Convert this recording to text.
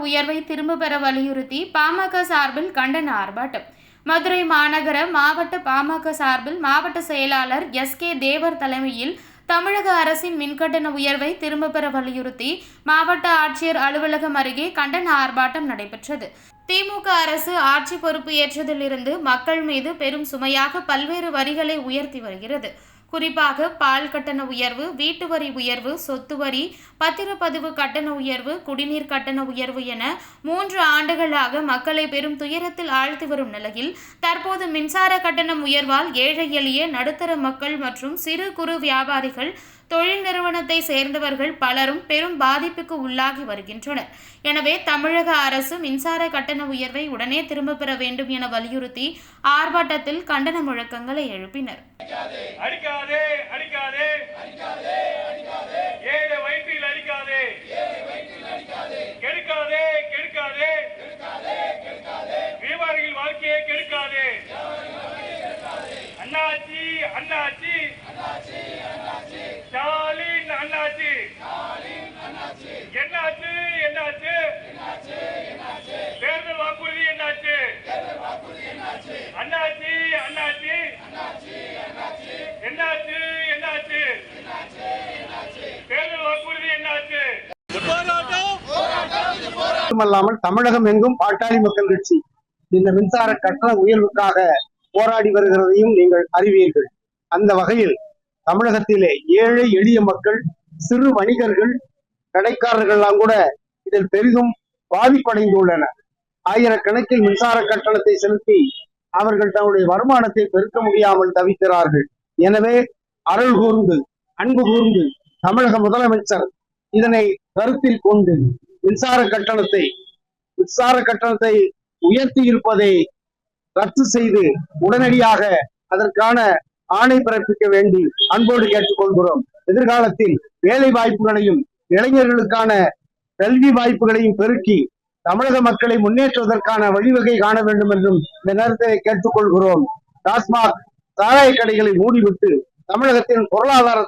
உயர்வை திரும்ப பெற வலியுறுத்தி பாமக சார்பில் கண்டன ஆர்ப்பாட்டம். மதுரை மாநகர மாவட்ட பாமக சார்பில் மாவட்ட செயலாளர் எஸ் கே தேவர் தலைமையில் தமிழக அரசின் மின்கட்டண உயர்வை திரும்ப பெற வலியுறுத்தி மாவட்ட ஆட்சியர் அலுவலகம் அருகே கண்டன ஆர்ப்பாட்டம் நடைபெற்றது. திமுக அரசு ஆட்சி பொறுப்பு ஏற்றதிலிருந்து மக்கள் மீது பெரும் சுமையாக பல்வேறு வரிகளை உயர்த்தி வருகிறது. குறிப்பாக பால் கட்டண உயர்வு வீட்டு வரி உயர்வு சொத்து வரி பத்திரப்பதிவு கட்டண உயர்வு குடிநீர் கட்டண உயர்வு என மூன்று ஆண்டுகளாக மக்களை பெரும் துயரத்தில் ஆழ்த்தி வரும் நிலையில் தற்போது மின்சார கட்டணம் உயர்வால் ஏழை எளிய நடுத்தர மக்கள் மற்றும் சிறு குறு வியாபாரிகள் தொழில் நிறுவனத்தை சேர்ந்தவர்கள் பலரும் பெரும் பாதிப்புக்கு உள்ளாகி வருகின்றனர். எனவே தமிழக அரசு மின்சார கட்டண உயர்வை உடனே திரும்பப் பெற வேண்டும் என வலியுறுத்தி ஆர்ப்பாட்டத்தில் கண்டன முழக்கங்களை எழுப்பினர். அடிக்காதே. அடிக்காதே ஏழை வயிற்றில் அடிக்காதே. கெடுக்காதே கெடுக்காதே. வியாபாரிகள் வாழ்க்கையை கெடுக்காதே. அண்ணாச்சி அண்ணாச்சி. ஸ்டாலின் அண்ணாச்சி. என்னாச்சு என்னாச்சு? தேர்தல் வாக்குறுதி என்னாச்சு? அண்ணாச்சி அண்ணாச்சி. என்னாச்சு என்னாச்சு? தேர்தல் வாக்குறுதி என்னாச்சு? மட்டுமல்லாமல் தமிழகம் எங்கும் பாட்டாளி மக்கள் கட்சி இந்த மின்சார கட்டண உயர்வுக்காக போராடி வருகிறதையும் நீங்கள் அறிவீர்கள். அந்த வகையில் தமிழகத்திலே ஏழை எளிய மக்கள் சிறு வணிகர்கள் கடைக்காரர்கள்லாம் கூட இதில் பெரிதும் பாதிப்படைந்துள்ளனர் ஆயிரக்கணக்கில் மின்சார கட்டணத்தை செலுத்தி அவர்கள் தன்னுடைய வருமானத்தை பெருக்க முடியாமல் தவிக்கிறார்கள். எனவே அருள் கூர்ந்து அன்பு கூர்ந்து தமிழக முதலமைச்சர் இதனை கருத்தில் கொண்டு மின்சார கட்டணத்தை மின்சார கட்டணத்தை உயர்த்தி இருப்பதை ரத்து செய்து உடனடியாக அதற்கான ஆணை பிறப்பிக்க வேண்டி அன்போடு கேட்டுக்கொள்கிறோம். எதிர்காலத்தில் வேலை வாய்ப்புகளையும் இளைஞர்களுக்கான கல்வி வாய்ப்புகளையும் பெருக்கி தமிழக மக்களை முன்னேற்றுவதற்கான வழிவகை காண வேண்டும் என்றும் இந்த நேரத்தை கேட்டுக்கொள்கிறோம். டாஸ்மாக் சாராய கடைகளை மூடிவிட்டு தமிழகத்தின் பொருளாதார